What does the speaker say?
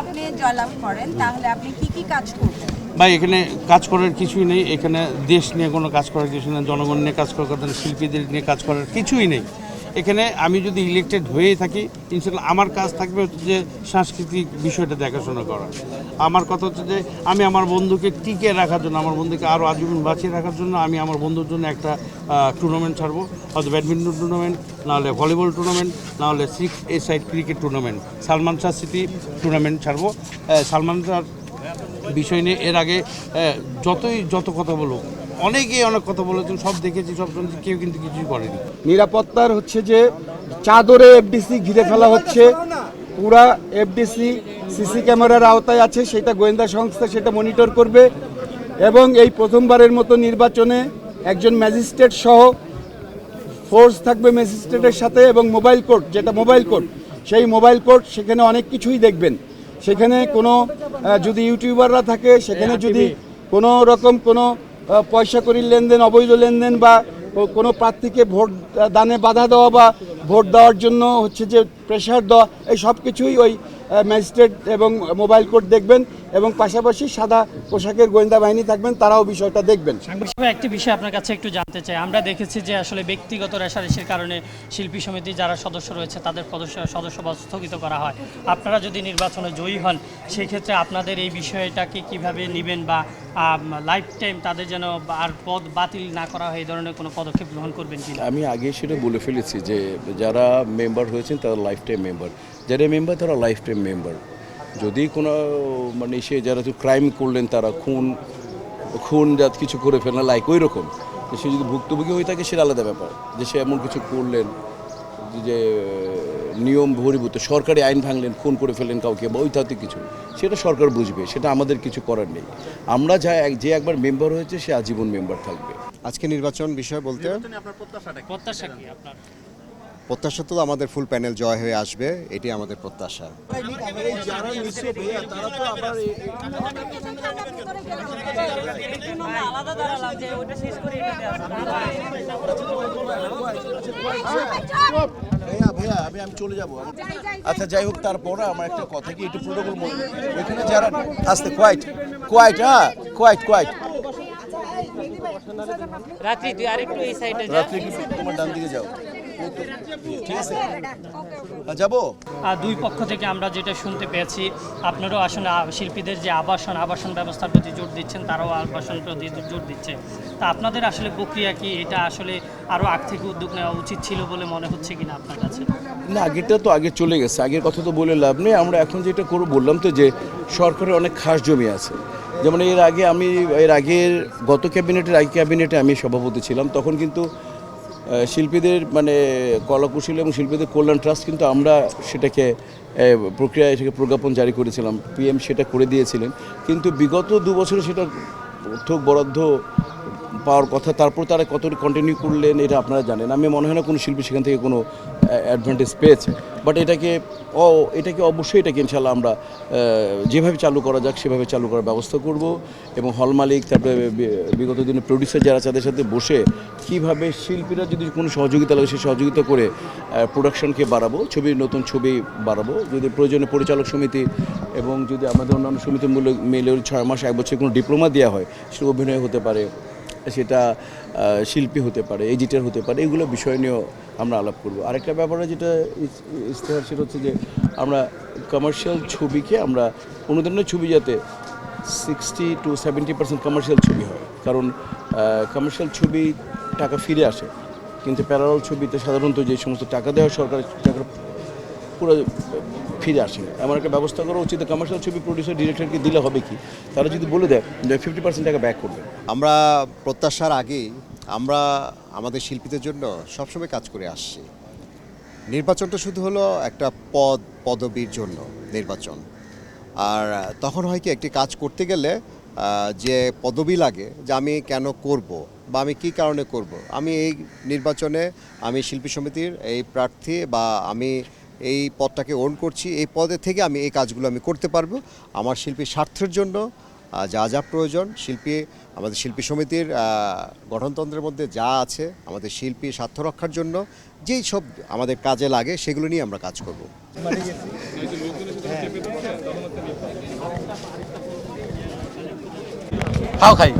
আপনি জয়লাভ করেন, তাহলে আপনি কি কি কাজ করবেন? ভাই, এখানে কাজ করার কিছুই নেই। এখানে দেশ নিয়ে কোনো কাজ করার কিছু নেই, জনগণ নিয়ে কাজ করার কথা শিল্পীদের নিয়ে কাজ করার কিছুই নেই। এখানে আমি যদি ইলেকটেড হয়েই থাকি ইনশাল্লাহ আমার কাজ থাকবে হচ্ছে যে সাংস্কৃতিক বিষয়টা দেখাশোনা করা। আমার কথা হচ্ছে যে আমি আমার বন্ধুকে টিকে রাখার জন্য, আমার বন্ধুকে আরও আজীবন বাঁচিয়ে রাখার জন্য আমি আমার বন্ধুর জন্য একটা টুর্নামেন্ট ছাড়বো। হয়তো ব্যাডমিন্টন টুর্নামেন্ট নাহলে ভলিবল টুর্নামেন্ট নাহলে six a side cricket tournament Salman Shah city tournament ছাড়বো সালমান শাহ বিষয় নিয়ে এর আগে যতই, যত কথা বলুক অনেকেই অনেক কথা বলেছেন সব দেখেছি সব শুনছি কেউ কিন্তু কিছুই করেনি। নিরাপত্তার হচ্ছে যে চাদরে এফডিসি ঘিরে ফেলা হচ্ছে পুরা এফডিসি সিসি ক্যামেরার আওতায় আছে সেটা গোয়েন্দা সংস্থা সেটা মনিটর করবে এবং এই প্রথমবারের মতো নির্বাচনে একজন ম্যাজিস্ট্রেট সহ ফোর্স থাকবে ম্যাজিস্ট্রেটের সাথে এবং মোবাইল কোর্ট যেটা মোবাইল কোর্ট সেই মোবাইল কোর্ট সেখানে অনেক কিছুই দেখবেন। সেখানে কোনো যদি ইউটিউবাররা থাকে সেখানে যদি কোনো রকম কোনো পয়সা করির লেনদেন, অবৈধ লেনদেন বা কোনো প্রার্থীকে ভোট দানে বাধা দেওয়া বা ভোট দেওয়ার জন্য হচ্ছে যে প্রেশার দেওয়া, এই সব কিছুই ওই ম্যাজিস্ট্রেট এবং মোবাইল কোর্ট দেখবেন। এবং পাশাপাশি সাদা পোশাকের গোয়েন্দা বাহিনী থাকবেন তারাও বিষয়টা দেখবেন। একটি বিষয় আপনার কাছে একটু জানতে চাই। আমরা দেখেছি যে আসলে ব্যক্তিগত রেশারেশির কারণে শিল্পী সমিতি যারা সদস্য রয়েছে তাদের সদস্য সদস্যপদ স্থগিত করা হয়। আপনারা যদি নির্বাচনে জয়ী হন সেক্ষেত্রে আপনাদের এই বিষয়টাকে কীভাবে নেবেন বা লাইফ টাইম তাদের যেন আর পদ বাতিল না করা হয় এই ধরনের কোনো পদক্ষেপ গ্রহণ করবেন কিনা? আমি আগে সেটা বলে ফেলেছি যে যারা মেম্বার হয়েছেন তারা লাইফ টাইম মেম্বার যারা মেম্বার তারা লাইফ টাইম মেম্বার যদি কোনো মানে সে যারা ক্রাইম করলেন তারা খুন খুন জাত কিছু করে ফেলেন লাইক ওই রকম সে যদি ভুক্তভোগী হয়ে থাকে সেটা আলাদা ব্যাপার। যে সে এমন কিছু করলেন যে নিয়ম বহির্ভূত সরকারি আইন ভাঙলেন খুন করে ফেললেন কাউকে বা ঐতাত্ত্বিক কিছু সেটা সরকার বুঝবে সেটা আমাদের কিছু করার নেই। আমরা যা যে একবার মেম্বার হয়েছে সে আজীবন মেম্বার থাকবে। আজকে নির্বাচন বিষয় বলতে? প্রত্যাশা কি আপনার? প্রত্যাশা তো আমাদের ফুল প্যানেল জয় হয়ে আসবে এটি আমাদের প্রত্যাশা। আমি আমি চলে যাব। আচ্ছা যাই হোক তারপরে আমার একটা কথা কি একটু প্রোটোকল এখানে যারা আসতে কোয়াইট কোয়াইট হ্যাঁ কোয়াইট কোয়াইট রাত্রি তুই আরেকটু এই সাইডে রাত্রে একটু তোমার ডান দিকে যাও। ঠিক আছে। যাব? আর দুই পক্ষ থেকে আমরা যেটা শুনতে পেয়েছি আপনারাও আসলে শিল্পীদের যে আবাসন আবাসন ব্যবস্থার প্রতি জোর দিচ্ছেন তারাও আবাসন প্রতি জোর দিচ্ছে। তা আপনাদের আসলে প্রক্রিয়া কি? এটা আসলে আরও আগ থেকে উদ্যোগ নেওয়া উচিত ছিল বলে মনে হচ্ছে কিনা আপনার কাছে? না আগেরটা তো আগে চলে গেছে। আগের কথা তো বলে লাভ নেই। আমরা এখন যেটা করব বললাম তো যে সরকারের অনেক খাস জমি আছে। যেমন এর আগে আমি এর আগের গত ক্যাবিনেটের আগে ক্যাবিনেটে আমি সভাপতি ছিলাম তখন কিন্তু শিল্পীদের মানে কলাকুশলী এবং শিল্পীদের কল্যাণ ট্রাস্ট কিন্তু আমরা সেটাকে প্রক্রিয়ায় সেটাকে প্রজ্ঞাপন জারি করেছিলাম। পিএম সেটা করে দিয়েছিলেন। কিন্তু বিগত দু বছরে সেটা অর্থ বরাদ্দ পাওয়ার কথা, তারপর তারা কত কন্টিনিউ করলেন এটা আপনারা জানেন। আমি মনে হয় না কোনো শিল্পী সেখান থেকে কোনো অ্যাডভান্টেজ পেয়েছে। বাট এটাকে, ও, এটাকে অবশ্যই এটাকে ইনশাল্লাহ আমরা যেভাবে চালু করা যাক, সেভাবে চালু করার ব্যবস্থা করব। এবং হল মালিক, তারপরে বিগত দিনে প্রডিউসার যারা তাদের সাথে বসে কীভাবে শিল্পীরা যদি কোনো সহযোগিতা লাগে, সেই সহযোগিতা করে প্রোডাকশনকে বাড়াবো ছবির নতুন ছবি বাড়াবো। যদি প্রয়োজনে পরিচালক সমিতি এবং যদি আমাদের অন্যান্য সমিতি মূল্য মেলে ছয় মাস, এক বছর কোনো ডিপ্লোমা দেওয়া হয়, সেটা অভিনয় হতে পারে। সেটা শিল্পী হতে পারে এডিটার হতে পারে, এগুলো বিষয় নিয়েও আমরা আলাপ করব। আরেকটা ব্যাপারে যেটা ইস্তেহার সেটা হচ্ছে যে আমরা কমার্শিয়াল ছবিকে আমরা অনুদানের ছবি যাতে sixty two seventy percent commercial ছবি হয়। কারণ কমার্শিয়াল ছবি টাকা ফিরে আসে, কিন্তু প্যারাল ছবিতে সাধারণত যে সমস্ত টাকা দেওয়া সরকারের টাকা পুরো ফিরে আসে এমন একটা ব্যবস্থা করা উচিত কমার্শিয়াল ছবি প্রডিউসার ডিরেক্টরকে দিলে হবে কি? তারা যদি বলে দেয় যে ফিফটি পার্সেন্ট টাকা ব্যাক করবে। আমরা প্রত্যাশার আগেই আমরা আমাদের শিল্পীদের জন্য সবসময় কাজ করে আসছি। নির্বাচনটা শুধু হলো একটা পদ, পদবীর জন্য নির্বাচন। আর তখন হয় কি, একটি কাজ করতে গেলে যে পদবি লাগে, যে আমি কেন করব বা আমি কী কারণে করব, আমি এই নির্বাচনে আমি শিল্পী সমিতির এই প্রার্থী বা আমি এই পদটাকে ওন করছি, এই পদে থেকে আমি এই কাজগুলো আমি করতে পারব। আমার শিল্পী স্বার্থের জন্য যা যা প্রয়োজন, শিল্পী, আমাদের শিল্পী সমিতির গঠনতন্ত্রের মধ্যে যা আছে, আমাদের শিল্পী স্বার্থ রক্ষার জন্য, যেই সব আমাদের কাজে লাগে, সেগুলো নিয়ে আমরা কাজ করব। খাও খাই।